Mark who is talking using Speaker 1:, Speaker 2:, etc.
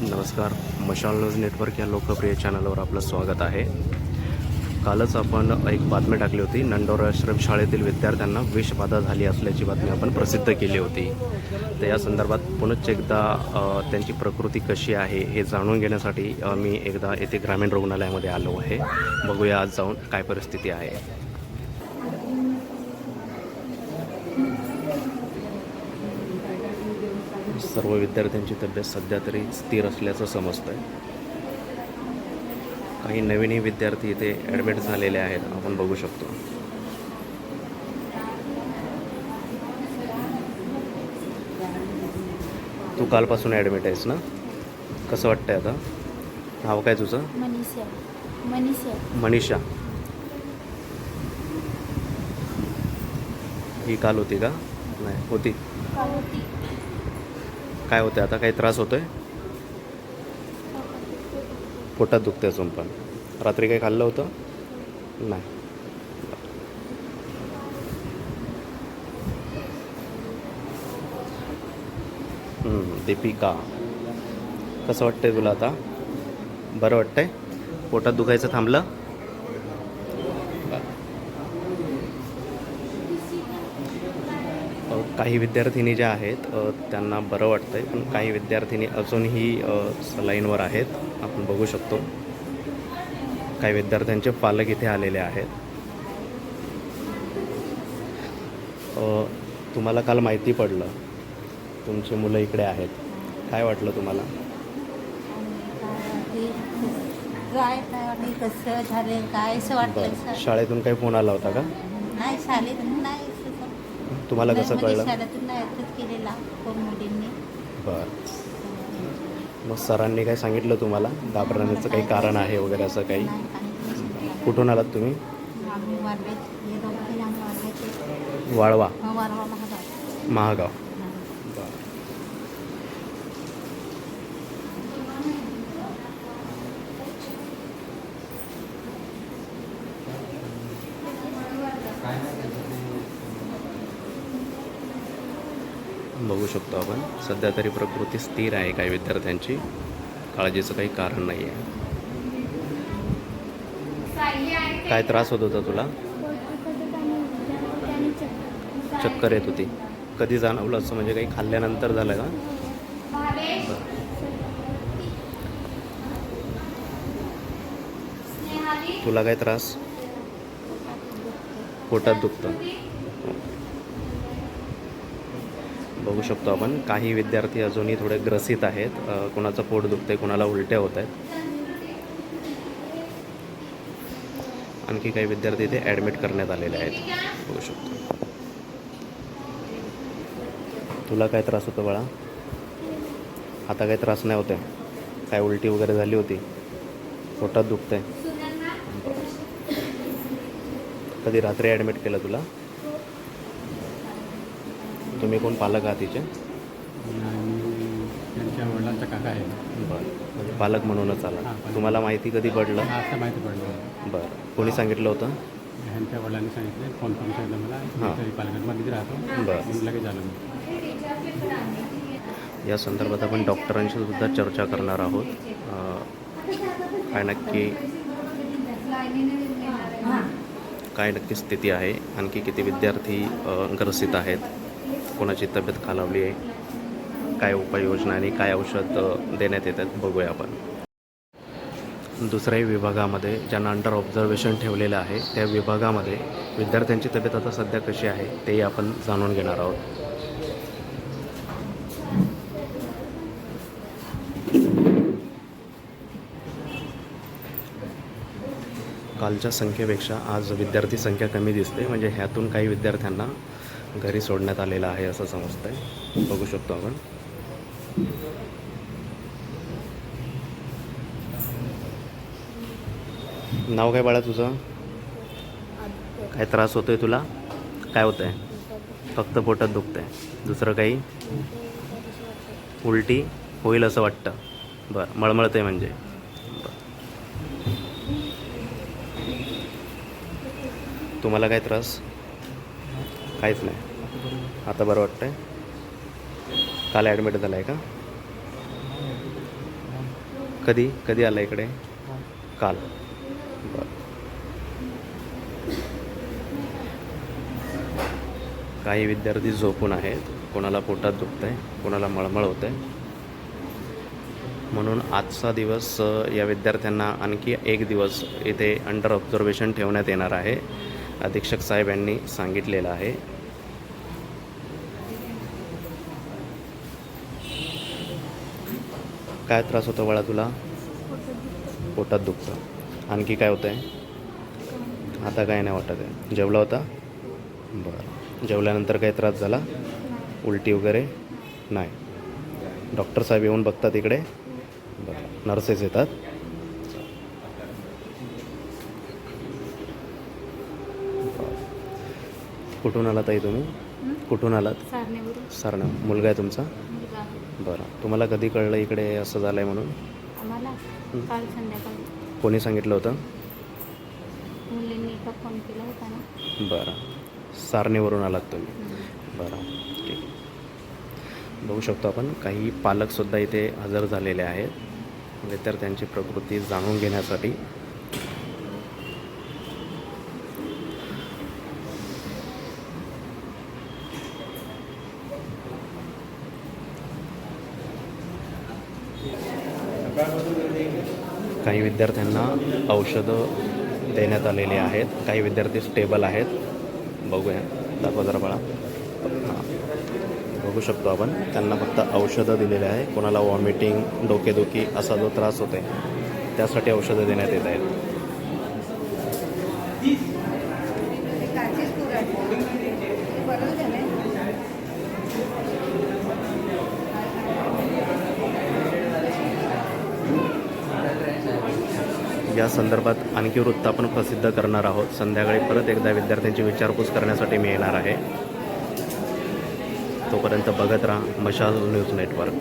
Speaker 1: नमस्कार. मशाल news network या लोकप्रिय चॅनलवर आपलं स्वागत आहे. कालच आपण एक बातमी टाकली होती. नंडोर आश्रम शाळेतील विद्यार्थ्यांना विषबाधा झाली असल्याची बातमी आपण प्रसिद्ध केली होती. तर या संदर्भात पुनश्च एकदा त्यांची प्रकृती कशी आहे हे जाणून घेण्यासाठी मी एकदा येथे ग्रामीण रुग्णालयामध्ये आलो आहे. बघूया आज जाऊन काय परिस्थिती आहे. सर्व विद्यार्थ्यांची तब्येत सध्या तरी स्थिर असल्याचं समजतं आहे काही नवीनही विद्यार्थी इथे ॲडमिट झालेले आहेत आपण बघू शकतो. तू कालपासून ॲडमिट आहेस ना? कसं वाटतंय आता? नाव काय तुझं?
Speaker 2: मनीषा. मनीषा.
Speaker 1: मनीषा. ही काल होती का? नाही होती. काय होते आता काही त्रास होतोय? पोटात दुखते अजून पण. रात्री काही खाल्लं होतं? नाही. दीपिका. कसं वाटतंय तुला आता? बरं वाटतंय? पोटात दुखायचं थांबलं अ, काही विद्यार्थिनी ज्या आहेत त्यांना बरं वाटतंय पण काही विद्यार्थिनी अजूनही सलाईनवर आहेत. आपण बघू शकतो. काही विद्यार्थ्यांचे पालक इथे आलेले आहेत. तुम्हाला काल माहिती पडलं. तुमची मुलं इकडे आहेत. काय वाटलं तुम्हाला? शाळेतून काही फोन आला होता का?
Speaker 2: नाही शाळेतून नाही.
Speaker 1: तुम्हाला कसं कळलं? बरं. मग सरांनी काय सांगितलं तुम्हाला? घाबरण्याचं काही कारण आहे वगैरे असं काही. कुठून आलात तुम्ही?
Speaker 2: हे
Speaker 1: वाळवा.
Speaker 2: वारवा महागाव
Speaker 1: महागाव
Speaker 2: हां.
Speaker 1: बघू शकतो आपण. सध्या तरी प्रकृती स्थिर आहे काही विद्यार्थ्यांची. काळजीचं काही कारण नाही आहे काय त्रास होत होता तुला? चक्कर येत होती. कधी जाणवलं असं? म्हणजे काही खाल्ल्यानंतर झालं का? तुला काय त्रास? पोटात दुखतं. बघू शकतो आपण. काही विद्यार्थी अजूनही थोडे ग्रसित आहेत. कोणाचं कुणाचं पोट दुखते कुणाला उलट्या होत आहेत. आणखी काही विद्यार्थी इथे ॲडमिट करण्यात आलेले आहेत. बघू शकतो. तुला काय त्रास होतो बाळा? आता काही त्रास नाही होते काय उलटी वगैरे झाली होती? पोटात आहे कधी रात्री ॲडमिट केलं तुला? तुम्ही कोण पालक आहात तिचे?
Speaker 3: आणि त्यांच्या वडिलांचा काका आहे.
Speaker 1: बरं. म्हणजे पालक म्हणूनच आला.
Speaker 3: हां, पालक.
Speaker 1: तुम्हाला माहिती कधी पडलं?
Speaker 3: हा, असं माहिती पडलं.
Speaker 1: बरं. कोणी सांगितलं होतं?
Speaker 3: ह्यांच्या वडिलांनी सांगितले. फोन करून सांगितलं मला.
Speaker 1: हां.
Speaker 3: मी इथे पालघरमध्येच राहतो.
Speaker 1: बरं.
Speaker 3: मग लगेच आलो. मी
Speaker 1: या संदर्भात आपण डॉक्टरांशी सुद्धा चर्चा करणार आहोत. अं, काय नक्की काय नक्की स्थिती आहे? आणखी किती विद्यार्थी अं, ग्रसित आहेत? कोणाची तब्येत खालावली आहे? काय उपाययोजना आणि काय औषध देण्यात येतात? बघूया आपण. दुसऱ्याही विभागामध्ये ज्यांना अंडर ऑब्झर्वेशन ठेवलेलं आहे त्या विभागामध्ये विद्यार्थ्यांची तब्येत आता सध्या कशी आहे तेही आपण जाणून घेणार आहोत. कालच्या संख्येपेक्षा आज विद्यार्थी संख्या कमी दिसते म्हणजे ह्यातून काही विद्यार्थ्यांना घरी सोडण्यात आलेलं आहे असं समजतं आहे बघू शकतो आपण. नाव काय बाळा तुझं? काय त्रास होतोय तुला? काय होतं आहे फक्त पोटात दुखतं आहे दुसरं काही? उलटी? होईल असं वाटतं. बरं मळमळतं आहे म्हणजे तुम्हाला काय त्रास? काहीच नाही. आता बरं वाटतंय. काल ॲडमिट झाला आहे का? कधी? कधी आला इकडे? काल. बरं. काही विद्यार्थी झोपून आहेत. कोणाला पोटात दुखत आहे कोणाला मळमळ होत आहे म्हणून आजचा दिवस या विद्यार्थ्यांना आणखी एक दिवस इथे अंडर ऑब्झर्वेशन ठेवण्यात येणार आहे. अधीक्षक साहेब यांनी सांगितलेलं आहे. काय त्रास होतो बाळा तुला? पोटात दुखतं. आणखी काय होतं आहे आता काय नाही वाटत आहे. जेवला होता? बरं. जेवल्यानंतर काही त्रास झाला? उलटी वगैरे? नाही. डॉक्टर साहेब येऊन बघतात इकडे. बरं. नर्सेस येतात. कुठून आलात ताई तुम्ही? कुठून आलात?
Speaker 2: सारणेवरून
Speaker 1: सर ना मुलगा आहे तुमचा. बरं. तुम्हाला कधी कळलं इकडे असं झालं आहे म्हणून कोणी सांगितलं होतं? बरं. सारणीवरून आलात तुम्ही. बरं. ठीक. बघू शकतो आपण काही पालकसुद्धा इथे हजर झालेले आहेत. विद्यार्थ्यांची प्रकृती जाणून घेण्यासाठी काही विद्यार्थ्यांना औषधं देण्यात आलेली आहेत. काही विद्यार्थी स्टेबल आहेत. बघूया. दाखवा जरा बाळा. हां. बघू शकतो आपण. त्यांना फक्त औषधं दिलेली आहे. कोणाला वॉमिटिंग डोकेदुखी असा जो त्रास होते त्यासाठी औषधं देण्यात येत आहेत. या संदर्भात आणखी वृत्त आपण प्रसिद्ध करणार आहोत. संध्याकाळी परत एकदा विद्यार्थ्यांची विचारपूस करण्यासाठी मी येणार आहे. तोपर्यंत बघत राहा मशाल न्यूज नेटवर्क.